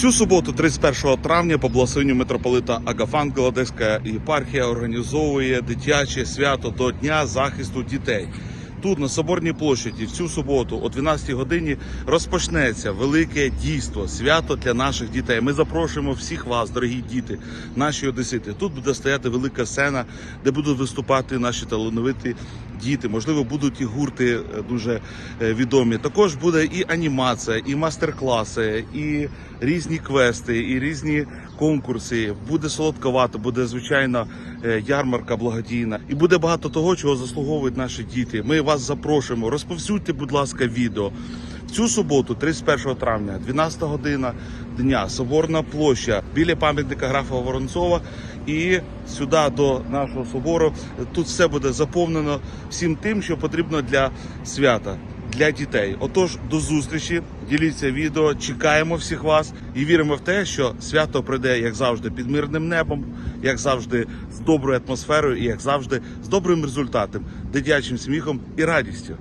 Цю суботу, 31 травня, по благословенню митрополита Агафангела Одеська єпархія організовує дитяче свято до Дня захисту дітей. Тут на Соборній площаді в цю суботу о 12 годині розпочнеться велике дійство, свято для наших дітей. Ми запрошуємо всіх вас, дорогі діти, наші одесити. Тут буде стояти велика сцена, де будуть виступати наші талановиті діти. Можливо, будуть і гурти е, дуже е, відомі. Також буде і анімація, і мастер-класи, і різні квести, і різні конкурси. Буде солодковато, буде звичайно ярмарка благодійна, і буде багато того, чого заслуговують наші діти. Ми вас запрошуємо. Розповсюдьте, будь ласка, відео. Цю суботу, 31 травня, 12 година дня, Соборна площа біля пам'ятника графа Воронцова. І сюди до нашого собору тут все буде заповнено всім тим, що потрібно для свята, для дітей. Отож, до зустрічі, діліться відео, чекаємо всіх вас і віримо в те, що свято прийде, як завжди, під мирним небом, як завжди, з доброю атмосферою і як завжди з добрим результатом, дитячим сміхом і радістю.